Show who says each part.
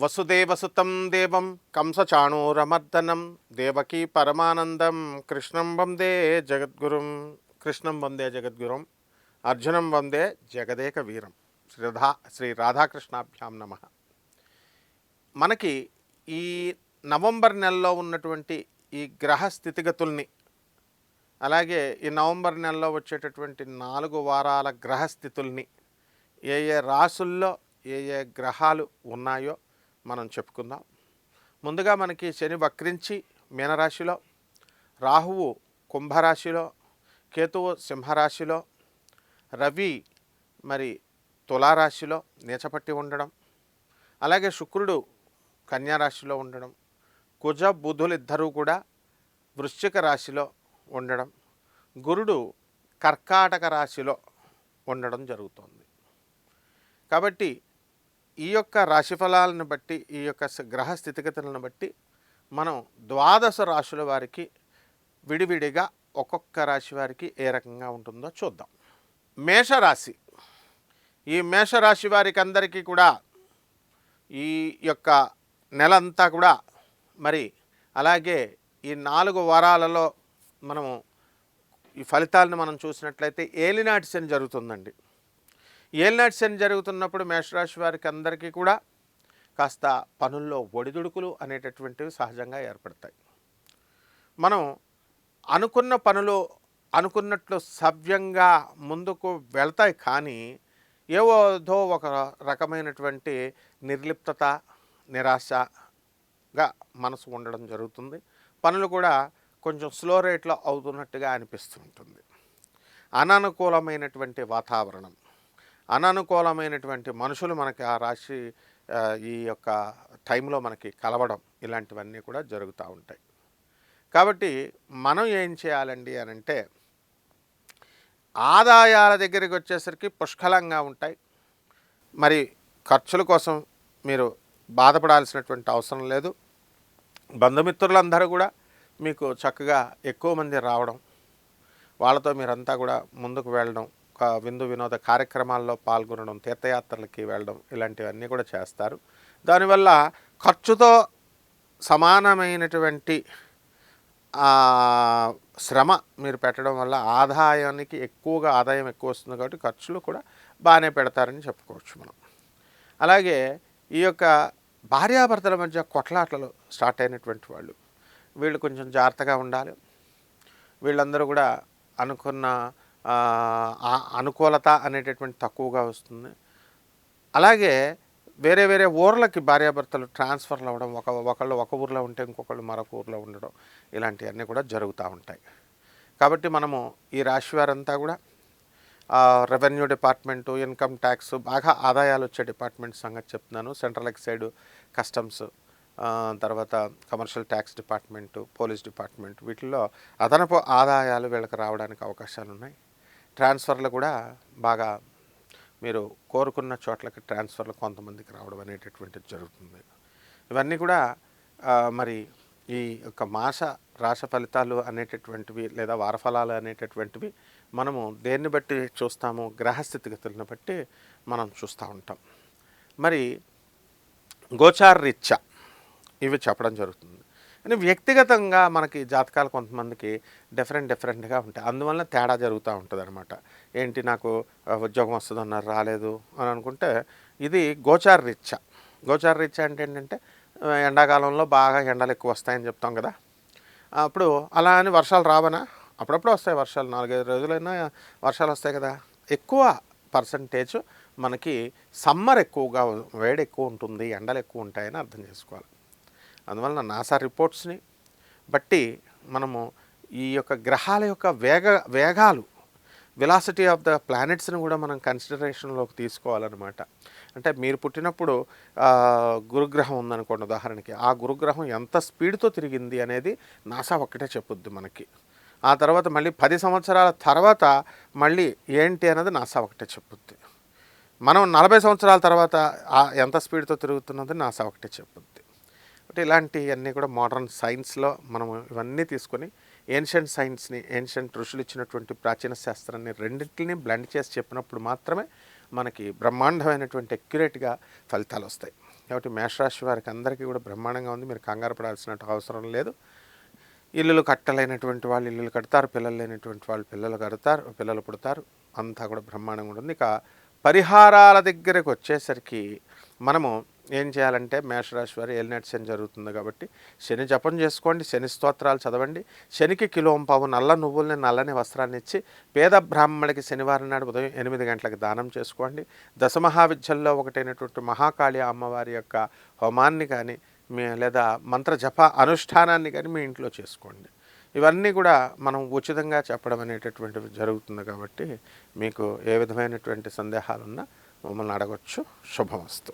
Speaker 1: వసుదేవసుతం దేవం కంసచాణూరమర్దనం దేవకీ పరమానందం కృష్ణం వందే జగద్గురుం కృష్ణం వందే జగద్గురుం అర్జునం వందే జగదేక వీరం శ్రీరాధా శ్రీ రాధాకృష్ణాభ్యాం నమ. మనకి ఈ నవంబర్ నెలలో ఉన్నటువంటి ఈ గ్రహ స్థితిగతుల్ని అలాగే ఈ నవంబర్ నెలలో వచ్చేటటువంటి నాలుగు వారాల గ్రహ స్థితుల్ని ఏ ఏ రాసుల్లో ఏ ఏ గ్రహాలు ఉన్నాయో మనం చెప్పుకుందాం. ముందుగా మనకి శని వక్రించి మీనరాశిలో రాహువు కుంభరాశిలో కేతువు సింహరాశిలో రవి మరి తులారాశిలో నీచపట్టి ఉండడం అలాగే శుక్రుడు కన్యారాశిలో ఉండడం కుజ బుధులు ఇద్దరూ కూడా వృశ్చిక రాశిలో ఉండడం గురుడు కర్కాటక రాశిలో ఉండడం జరుగుతోంది. కాబట్టి ఈ యొక్క రాశి ఫలాలను బట్టి ఈ యొక్క గ్రహ స్థితిగతులను బట్టి మనం ద్వాదశ రాశుల వారికి విడివిడిగా ఒక్కొక్క రాశి వారికి ఏ రకంగా ఉంటుందో చూద్దాం. మేషరాశి. ఈ మేషరాశి వారికి అందరికీ కూడా ఈ యొక్క నెలంతా కూడా మరి అలాగే ఈ నాలుగు వారాలలో మనము ఈ ఫలితాలను మనం చూసినట్లయితే ఏలినాటి శని జరుగుతుందండి. ఏలినాటి శని జరుగుతున్నప్పుడు మేషరాశి వారికి అందరికీ కూడా కాస్త పనుల్లో ఒడిదుడుకులు అనేటటువంటివి సహజంగా ఏర్పడతాయి. మనం అనుకున్న పనులు అనుకున్నట్లు సవ్యంగా ముందుకు వెళ్తాయి కానీ ఏవోదో ఒక రకమైనటువంటి నిర్లిప్తత నిరాశగా మనసు ఉండడం జరుగుతుంది. పనులు కూడా కొంచెం స్లో రేట్లో అవుతున్నట్టుగా అనిపిస్తూ ఉంటుంది అననుకూలమైనటువంటి వాతావరణం. అననుకూలమైనటువంటి మనుషులు మనకి ఆ రాశి ఈ యొక్క టైంలో మనకి కలవడం ఇలాంటివన్నీ కూడా జరుగుతూ ఉంటాయి. కాబట్టి మనం ఏం చేయాలండి అని అంటే ఆదాయాల దగ్గరికి వచ్చేసరికి పుష్కలంగా ఉంటాయి. మరి ఖర్చుల కోసం మీరు బాధపడాల్సినటువంటి అవసరం లేదు. బంధుమిత్రులందరూ కూడా మీకు చక్కగా ఎక్కువ మంది రావడం వాళ్ళతో మీరంతా కూడా ముందుకు వెళ్ళడం విందు వినోద కార్యక్రమాల్లో పాల్గొనడం తీర్థయాత్రలకి వెళ్ళడం ఇలాంటివన్నీ కూడా చేస్తారు. దానివల్ల ఖర్చుతో సమానమైనటువంటి శ్రమ మీరు పెట్టడం వల్ల ఆదాయానికి ఎక్కువగా ఆదాయం ఎక్కువ వస్తుంది కాబట్టి ఖర్చులు కూడా బాగానే పెడతారని చెప్పుకోవచ్చు మనం. అలాగే ఈ యొక్క భార్యాభర్తల మధ్య కొట్లాటలు స్టార్ట్ అయినటువంటి వాళ్ళు వీళ్ళు కొంచెం జాగ్రత్తగా ఉండాలి. వీళ్ళందరూ కూడా అనుకున్న అనుకూలత అనేటటువంటి తక్కువగా వస్తుంది. అలాగే వేరే వేరే ఊర్లకి భార్యాభర్తలు ట్రాన్స్ఫర్లు అవ్వడం ఒక ఒకళ్ళు ఒక ఊర్లో ఉంటే ఇంకొకళ్ళు మరొక ఊర్లో ఉండడం ఇలాంటివన్నీ కూడా జరుగుతూ ఉంటాయి. కాబట్టి మనము ఈ రాశి వారంతా కూడా రెవెన్యూ డిపార్ట్మెంటు ఇన్కమ్ ట్యాక్స్ బాగా ఆదాయాలు వచ్చే డిపార్ట్మెంట్ సంగతి చెప్తున్నాను. సెంట్రల్ ఎక్సైడ్ కస్టమ్స్ తర్వాత commercial tax department police department వీటిల్లో అదనపు ఆదాయాలు వీళ్ళకి రావడానికి అవకాశాలు ఉన్నాయి ట్రాన్స్ఫర్లు కూడా బాగా మీరు కోరుకున్న చోట్లకి ట్రాన్స్ఫర్లు కొంతమందికి రావడం అనేటటువంటిది జరుగుతుంది. ఇవన్నీ కూడా మరి ఈ యొక్క మాస రాశ ఫలితాలు అనేటటువంటివి లేదా వారఫలాలు అనేటటువంటివి మనము దేన్ని బట్టి చూస్తాము గ్రహస్థితిగతులను బట్టి మనం చూస్తూ ఉంటాం. మరి గోచార రీత్యా ఇవి చెప్పడం జరుగుతుంది. కానీ వ్యక్తిగతంగా మనకి జాతకాలు కొంతమందికి డిఫరెంట్ డిఫరెంట్గా ఉంటాయి. అందువల్ల తేడా జరుగుతూ ఉంటుంది అనమాట ఏంటి నాకు ఉద్యోగం వస్తుంది అన్నారు రాలేదు అని అనుకుంటే ఇది గోచార రీత్యా. గోచార రీత్యా అంటే ఏంటంటే ఎండాకాలంలో బాగా ఎండలు ఎక్కువ వస్తాయని చెప్తాం కదా. అప్పుడు అలా అని వర్షాలు రావనా? అప్పుడప్పుడు వస్తాయి వర్షాలు. నాలుగైదు రోజులైనా వర్షాలు వస్తాయి కదా. ఎక్కువ పర్సంటేజ్ మనకి సమ్మర్ ఎక్కువగా వేడి ఎక్కువ ఉంటుంది ఎండలు ఎక్కువ ఉంటాయని అర్థం చేసుకోవాలి. అందువలన నాసా రిపోర్ట్స్ని బట్టి మనము ఈ యొక్క గ్రహాల యొక్క వేగ వేగాలు వెలాసిటీ ఆఫ్ ద ప్లానెట్స్ని కూడా మనం కన్సిడరేషన్లోకి తీసుకోవాలన్నమాట. అంటే మీరు పుట్టినప్పుడు గురుగ్రహం ఉందనుకోండి ఉదాహరణకి. ఆ గురుగ్రహం ఎంత స్పీడ్తో తిరిగింది అనేది నాసా ఒక్కటే చెప్పుద్ది మనకి. ఆ తర్వాత మళ్ళీ పది సంవత్సరాల తర్వాత మళ్ళీ ఏంటి అనేది నాసా ఒకటే చెప్పుద్ది. మనం నలభై సంవత్సరాల తర్వాత ఎంత స్పీడ్తో తిరుగుతున్నది నాసా ఒకటే చెప్పుద్ది. అంటే ఇలాంటివన్నీ కూడా మోడర్న్ సైన్స్లో మనం ఇవన్నీ తీసుకొని ఏన్షియంట్ సైన్స్ని ఏన్షియంట్ ఋషులు ఇచ్చినటువంటి ప్రాచీన శాస్త్రాన్ని రెండింటిని బ్లెండ్ చేసి చెప్పినప్పుడు మాత్రమే మనకి బ్రహ్మాండమైనటువంటి అక్యురేట్గా ఫలితాలు వస్తాయి. కాబట్టి మేషరాశి వారికి అందరికీ కూడా బ్రహ్మాండంగా ఉంది. మీరు కంగారు పడాల్సిన అవసరం లేదు. ఇల్లులు కట్టలేనటువంటి వాళ్ళు ఇల్లులు కడతారు. పిల్లలు లేనటువంటి వాళ్ళు పిల్లలు కడతారు. పిల్లలు పుడతారు. అంతా కూడా బ్రహ్మాండంగా ఉంటుంది. ఇక పరిహారాల దగ్గరకు వచ్చేసరికి మనము ఏం చేయాలంటే మేషరాశి వారి ఏలినట్ శని జరుగుతుంది కాబట్టి శని జపం చేసుకోండి శని స్తోత్రాలు చదవండి. శనికి కిలోం పావు నల్ల నువ్వుల్ని నల్లని వస్త్రాన్ని ఇచ్చి పేద బ్రాహ్మణుడికి శనివారం నాడు ఉదయం ఎనిమిది గంటలకు దానం చేసుకోండి. దశమహావిద్యల్లో ఒకటైనటువంటి మహాకాళి అమ్మవారి యొక్క హోమాన్ని కానీ మీ లేదా మంత్ర జప అనుష్ఠానాన్ని కానీ మీ ఇంట్లో చేసుకోండి. ఇవన్నీ కూడా మనం ఉచితంగా చెప్పడం అనేటటువంటివి జరుగుతుంది కాబట్టి మీకు ఏ విధమైనటువంటి సందేహాలున్నా మమ్మల్ని అడగొచ్చు. శుభమస్తు.